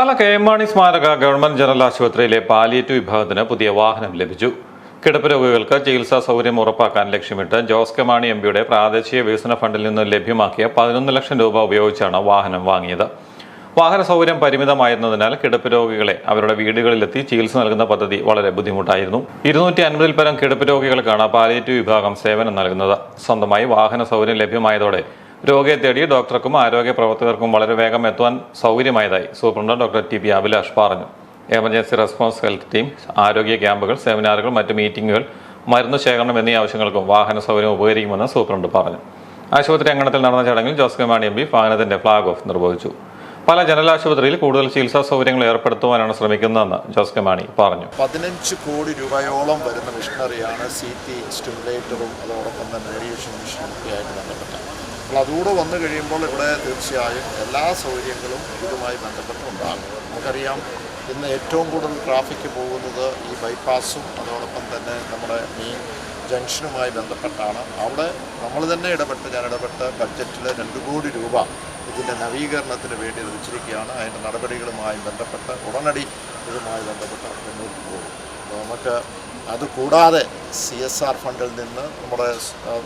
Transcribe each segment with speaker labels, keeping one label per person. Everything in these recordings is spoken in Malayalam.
Speaker 1: പാല കെ എം മാണി സ്മാരക ഗവൺമെന്റ് ജനറൽ ആശുപത്രിയിലെ പാലിയേറ്റീവ് വിഭാഗത്തിന് പുതിയ വാഹനം ലഭിച്ചു. കിടപ്പ് രോഗികൾക്ക് ചികിത്സാ സൗകര്യം ഉറപ്പാക്കാൻ ലക്ഷ്യമിട്ട് ജോസ് കെ മാണി എംപിയുടെ പ്രാദേശിക വികസന ഫണ്ടിൽ നിന്ന് ലഭ്യമാക്കിയ പതിനൊന്ന് ലക്ഷം രൂപ ഉപയോഗിച്ചാണ് വാഹനം വാങ്ങിയത്. വാഹന സൗകര്യം പരിമിതമായിരുന്നതിനാൽ കിടപ്പ് രോഗികളെ അവരുടെ വീടുകളിലെത്തി ചികിത്സ നൽകുന്ന പദ്ധതി വളരെ ബുദ്ധിമുട്ടായിരുന്നു. ഇരുന്നൂറ്റി അൻപതിൽ പരം കിടപ്പ് രോഗികൾക്കാണ് പാലിയേറ്റീവ് വിഭാഗം സേവനം നൽകുന്നത്. സ്വന്തമായി വാഹന സൗകര്യം ലഭ്യമായതോടെ രോഗിയെ തേടി ഡോക്ടർക്കും ആരോഗ്യ പ്രവർത്തകർക്കും വളരെ വേഗം എത്തുവാൻ സൗകര്യമായതായി superintendent doctor T P Abhilash പറഞ്ഞു. എമർജൻസി റെസ്പോൺസ് ഹെൽത്ത് ടീം ആരോഗ്യ ക്യാമ്പുകൾ സെമിനാറുകൾ മറ്റ് മീറ്റിംഗുകൾ മരുന്ന് ശേഖരണം എന്നീ ആവശ്യങ്ങൾക്കും വാഹന സൗകര്യം ഉപകരിക്കുമെന്ന് സൂപ്രണ്ട് പറഞ്ഞു. ആശുപത്രി അങ്കണത്തിൽ നടന്ന ചടങ്ങിൽ Jose K Mani M P വാഹനത്തിന്റെ ഫ്ളാഗ് ഓഫ് നിർവഹിച്ചു. പല ജനറൽ ആശുപത്രിയിൽ കൂടുതൽ ചികിത്സാ സൗകര്യങ്ങൾ ഏർപ്പെടുത്തുവാനാണ് ശ്രമിക്കുന്നതെന്ന് ജോസ് കെ മാണി പറഞ്ഞു.
Speaker 2: പതിനഞ്ച് കോടി രൂപയോളം വരുന്ന മിഷനറിയാണ് സി ടി സ്റ്റിമുലേറ്ററും അതോടൊപ്പം തന്നെ റേഡിയേഷൻ മെഷീനും ഒക്കെ ആയിട്ട് ബന്ധപ്പെട്ട അപ്പോൾ അതുകൂടെ വന്നു കഴിയുമ്പോൾ ഇവിടെ തീർച്ചയായും എല്ലാ സൗകര്യങ്ങളും ഇതുമായി ബന്ധപ്പെട്ടുണ്ടാകും നമുക്കറിയാം ഇന്ന് ഏറ്റവും കൂടുതൽ ട്രാഫിക് പോകുന്നത് ഈ ബൈപ്പാസും അതോടൊപ്പം തന്നെ നമ്മുടെ മെയിൻ ജംഗ്ഷനുമായി ബന്ധപ്പെട്ടാണ്. അവിടെ നമ്മൾ തന്നെ ഇടപെട്ട് ഞാൻ ഇടപെട്ട് ബഡ്ജറ്റിൽ രണ്ട് കോടി രൂപ ഇതിന്റെ നവീകരണത്തിന് വേണ്ടി ലഭിച്ചിരിക്കുകയാണ് അതിന്റെ നടപടികളുമായി ബന്ധപ്പെട്ട് ഉടനടി ഇതുമായി ബന്ധപ്പെട്ട് മുന്നോട്ട് പോകും. നമുക്ക് അത് കൂടാതെ സി എസ് ആർ ഫണ്ടിൽ നിന്ന് നമ്മുടെ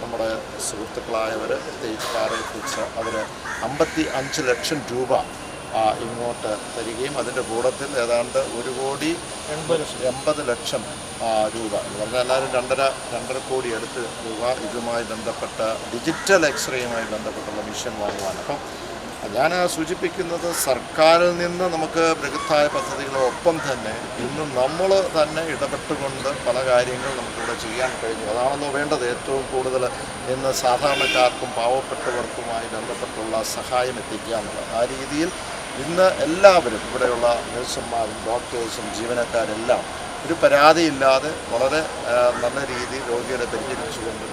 Speaker 2: നമ്മുടെ സുഹൃത്തുക്കളായവർ പ്രത്യേകിച്ച് കുറിച്ച് അവർ അമ്പത്തി അഞ്ച് ലക്ഷം രൂപ ഇങ്ങോട്ട് തരികയും അതിന്റെ കൂടത്തിൽ ഏതാണ്ട് ഒരു കോടി എൺപത് ലക്ഷം. രൂപ. എന്ന് പറഞ്ഞാൽ എല്ലാവരും രണ്ടര രണ്ടര കോടി അടുത്ത് രൂപ ഇതുമായി ബന്ധപ്പെട്ട ഡിജിറ്റൽ എക്സ്റേയുമായി ബന്ധപ്പെട്ടുള്ള മിഷൻ വാങ്ങുവാൻ അപ്പം ഞാൻ സൂചിപ്പിക്കുന്നത് സർക്കാരിൽ നിന്ന് നമുക്ക് ബൃഹത്തായ പദ്ധതികളൊപ്പം തന്നെ ഇന്ന് നമ്മൾ തന്നെ ഇടപെട്ടുകൊണ്ട് പല കാര്യങ്ങൾ നമുക്കിവിടെ ചെയ്യാൻ കഴിഞ്ഞു. അതാണല്ലോ വേണ്ടത് ഏറ്റവും കൂടുതൽ ഇന്ന് സാധാരണക്കാർക്കും പാവപ്പെട്ടവർക്കുമായി ബന്ധപ്പെട്ടുള്ള സഹായം എത്തിക്കുക എന്നുള്ളത്. ആ രീതിയിൽ ഇന്ന് എല്ലാവരും ഇവിടെയുള്ള നഴ്സുമാരും ഡോക്ടേഴ്സും ജീവനക്കാരെല്ലാം ഒരു പരാതിയില്ലാതെ വളരെ നല്ല രീതിയിൽ രോഗികളെ പരിചരിച്ചുകൊണ്ട്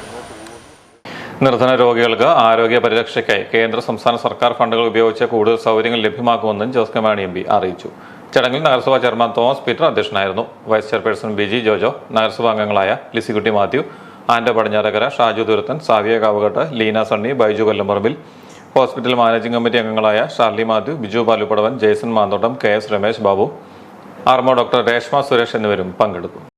Speaker 1: നിർധന രോഗികൾക്ക് ആരോഗ്യ പരിരക്ഷയ്ക്കായി കേന്ദ്ര സംസ്ഥാന സർക്കാർ ഫണ്ടുകൾ ഉപയോഗിച്ച് കൂടുതൽ സൗകര്യങ്ങൾ ലഭ്യമാക്കുമെന്നും Jose K Mani M P അറിയിച്ചു. ചടങ്ങിൽ നഗരസഭാ ചെയർമാൻ തോമസ് പീറ്റർ അധ്യക്ഷനായിരുന്നു. വൈസ് ചെയർപേഴ്സൺ ബിജി ജോജോ നഗരസഭാ അംഗങ്ങളായ ലിസിക്കുട്ടി മാത്യു ആൻഡ Padinjarakkara Shaju ദുരത്തൻ Saviya Kavukattu Leena Sunny Baiju Kollamparambil hospital managing committee അംഗങ്ങളായ Sharly Mathew Biju ബാലുപടവൻ Jaison Manthottam K S Ramesh Babu RMO doctor Reshma Suresh എന്നിവരും പങ്കെടുത്തു.